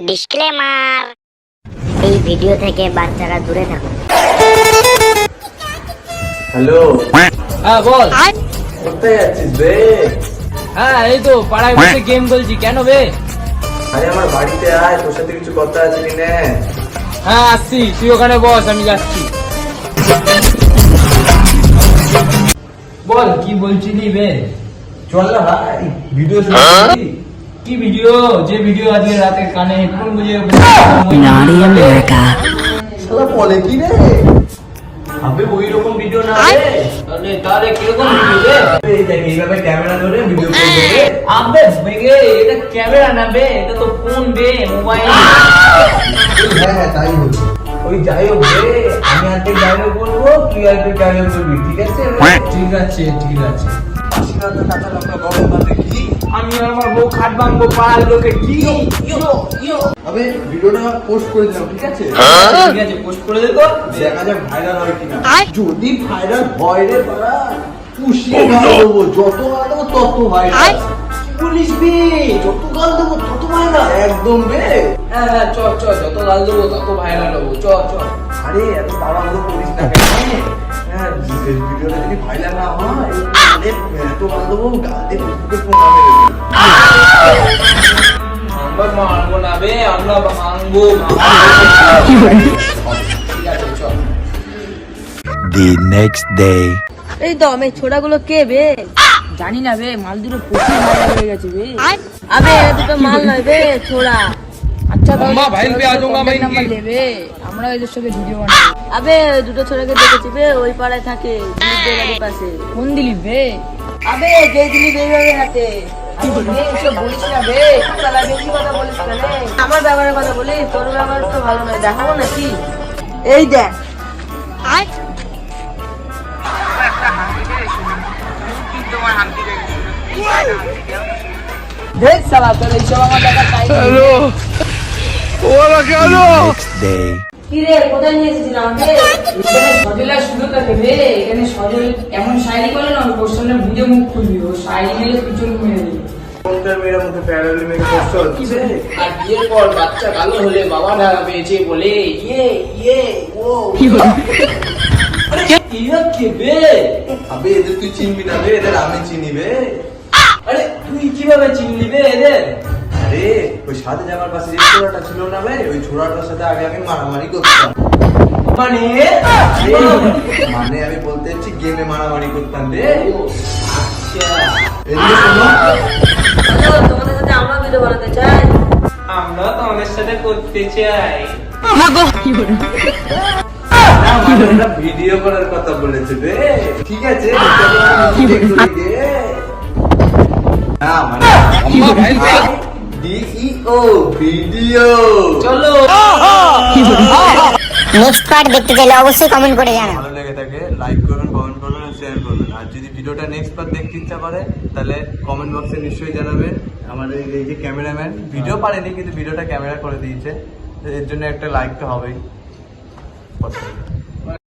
Disclaimer. এই video থেকে বাচ্চারা দূরে থাকুন হ্যালো। হ্যাঁ বল। কোথায় যাচ্ছিস বে? হ্যাঁ এই তো পাড়ায় বসে গেম খেলছি। কেন বে? আরে আমার বাড়িতে আয় তোর সাথে কিছু কথা আছে কি নে হ্যাঁ আসছি। তুই ওখানে বস আমি যাচ্ছি। বল কি বলছিলি বে? চল না ভাই। ভিডিও করছি কি ভিডিও যে ভিডিও আজকে রাতে কানে হেডফোন বুঝে Naughty America. শালা বলে কি রে? আবে ওই রকম ভিডিও না রে। তাহলে তাহলে কীরকম ভিডিও বে এই দেখ এইভাবে ক্যামেরা ধরে ভিডিও করবে আবে বেগে এটা ক্যামেরা না বে এটা তো ফোন বে মোবাইল হ্যাঁ হ্যাঁ তাই বলছি। ওই যাই হোক রে আমি আর তুই ডায়লগ বলব তুই আর তুই ডায়লগ বলবি ঠিক আছে? ঠিক আছে ঠিক আছে। কাঁচা লঙ্কা গরম ভাতে ঘি আমি আমার বউ খাট ভাঙবো পাড়ার লোকে। কি? আবে ভিডিওটা পোস্ট করে দিলাম ঠিক আছে? ঠিক আছে পোস্ট করে দে তো। দেখা যাক ভাইরাল হয় কিনা। যদি ভাইরাল হয় রে বাড়া পুষিয়ে গাল দেবো যত গাল দেবো তত ভাইরাল পুলিশ বে যত গাল দেবো তত ভাইরাল একদম বে। হ্যাঁ হ্যাঁ চ চ যত গাল দেবো তত ভাইরাল হব। চ চ। আরে এত তাড়াহুড়ো করিস না কেন হ্যাঁ ভিডিওটা যদি ভাইরাল না হয় দেবো গাল দিয়ে আমরা না বে আমরা ভাঙবো the next day. এই তো আমি ছোড়াগুলো কে বে? জানি না বে মাল দুটো প্রচুর ভালো হয়ে গেছে বে। আবে এরা দুটো মাল নয় বে ছোড়া। আচ্ছা আম্মা, ভাই বে, আজঙ্গা ভাই কি? নাম্বার দেবে আমরা এদের সাথে ভিডিও বানাবো আবে দুটো ছোড়াকে দেখেছি বে ওই পাড়ায় থাকে দিলীপদের বাড়ির পাশে। কোন দিলীপ বে? আবে যে দিলীপ এইভাবে হাতে। বে, এসব বলিস না বে শালা বেশি কথা বলিস না রে। আমার ব্যাপারে কথা বলিস তোর ব্যাপার তো ভালো নয় দেখাবো নাকি? এই দেখ। Time Next day. কি রে কোথায় নিয়ে এসেছিস আমাকে? এখানে সজলা শুধু থাকে রে এখানে সজল এমন শায়রি করে না ওর সামনে বুঝে মুখ খুলবি। ও শায়রি মেরে পিছন মেরে দিবি। আর বিয়ের পর বাচ্চা কালো হলে বাবা ঢাকা পেয়েছে বলে ইয়ে ইয়ে ও আরে ইয়া কে বে আবে এদের তুই চিনবি না বে? এদের আমি চিনি বে। আরে তুই কীভাবে চিনলি বে এদের? ওই সাথে যাওয়ার পাশে যে ছোড়াটা ছিল না বে ওই ছোড়াটার সাথে আগে আমি মারামারি করতাম। মানে? মানে আমি বলতে চাচ্ছি গেমে মারামারি করতাম রে। আচ্ছা। এদিকে শোনো। হ্যালো, তোমাদের সাথে আমরা ভিডিও বানাতে চাই। আমরা তোমাদের সাথে করতে চাই। না, মানে ওরা ভিডিও করার কথা বলেছে বে ঠিক আছে ভিডিও। না মানে ডিইও ভিডিও চলো। নেক্সট পার্ট দেখতে চাইলে অবশ্যই কমেন্ট করে জানাও। ভালো লেগে থাকে লাইক করুন কমেন্ট করুন আর শেয়ার করুন। আর যদি ভিডিওটা নেক্সট বার দেখতে ইচ্ছা করে তাহলে কমেন্ট বক্সে নিশ্চয়ই জানাবেন আমাদের এই যে ক্যামেরাম্যান ভিডিও পারেনি কিন্তু ভিডিওটা ক্যামেরা করে দিয়েছে। তো এর জন্য একটা লাইক তো হবেই।